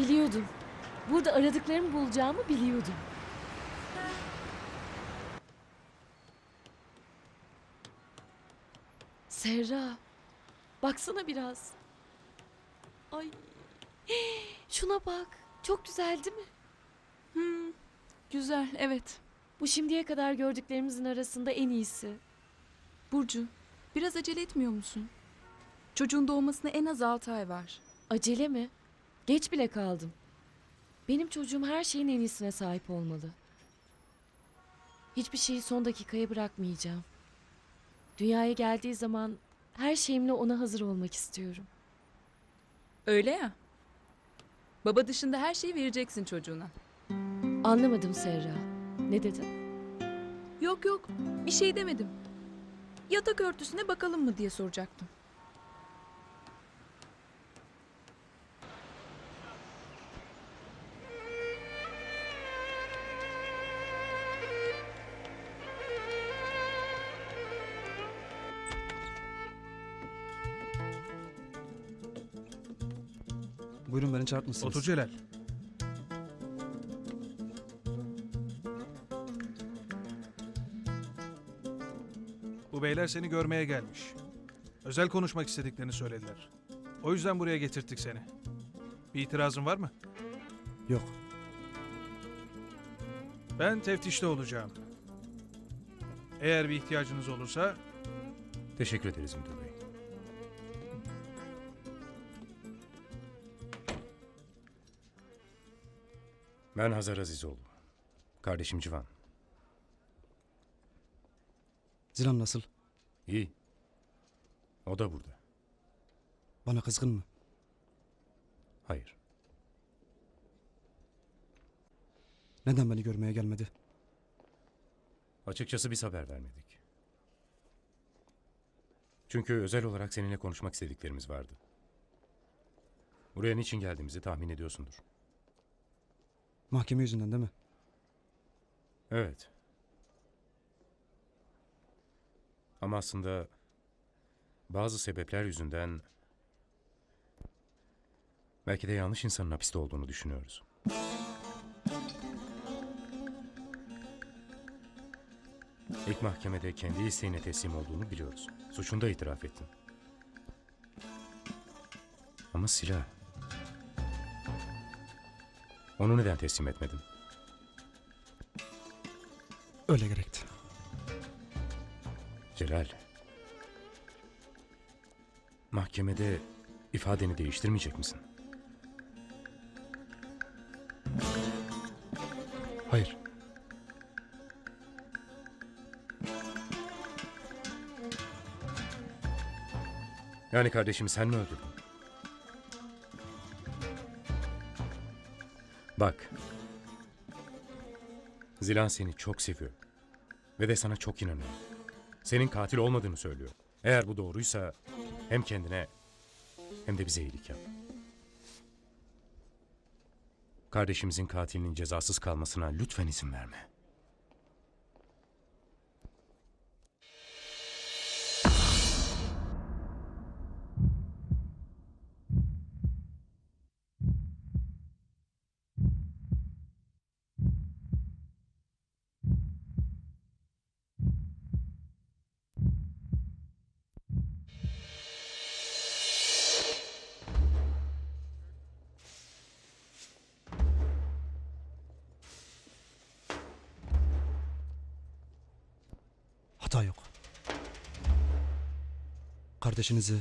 Biliyordum. Burada aradıklarımı bulacağımı biliyordum. Serra. Baksana biraz. Ay. Şuna bak. Çok güzel değil mi? Hmm, güzel, evet. Bu şimdiye kadar gördüklerimizin arasında en iyisi. Burcu, biraz acele etmiyor musun? Çocuğun doğmasına en az 6 ay var. Acele mi? Geç bile kaldım. Benim çocuğum her şeyin en iyisine sahip olmalı. Hiçbir şeyi son dakikaya bırakmayacağım. Dünyaya geldiği zaman her şeyimle ona hazır olmak istiyorum. Öyle ya. Baba dışında her şeyi vereceksin çocuğuna. Anlamadım Serra. Ne dedin? Yok yok, bir şey demedim. Yatak örtüsüne bakalım mı diye soracaktım. Buyurun beni çağırtmışsınız. Otur Celal. Bu beyler seni görmeye gelmiş. Özel konuşmak istediklerini söylediler. O yüzden buraya getirttik seni. Bir itirazın var mı? Yok. Ben teftişte olacağım. Eğer bir ihtiyacınız olursa Teşekkür ederiz müdür bey. Ben Hazar Azizoğlu. Kardeşim Civan. Zilan nasıl? İyi. O da burada. Bana kızgın mı? Hayır. Neden beni görmeye gelmedi? Açıkçası biz haber vermedik. Çünkü özel olarak seninle konuşmak istediklerimiz vardı. Buraya niçin geldiğimizi tahmin ediyorsundur. Mahkeme yüzünden değil mi? Evet. Ama aslında bazı sebepler yüzünden belki de yanlış insanın hapiste olduğunu düşünüyoruz. İlk mahkemede kendi isteğine teslim olduğunu biliyoruz. Suçunu da itiraf ettin. Ama silah... Onu neden teslim etmedin? Öyle gerekti. Celal. Mahkemede ifadeni değiştirmeyecek misin? Hayır. Yani kardeşimi sen mi öldürdün? Bak. Zilan seni çok seviyor. Ve de sana çok inanıyor. Senin katil olmadığını söylüyor. Eğer bu doğruysa hem kendine hem de bize iyilik yap. Kardeşimizin katilinin cezasız kalmasına lütfen izin verme. Hata yok. Kardeşinizi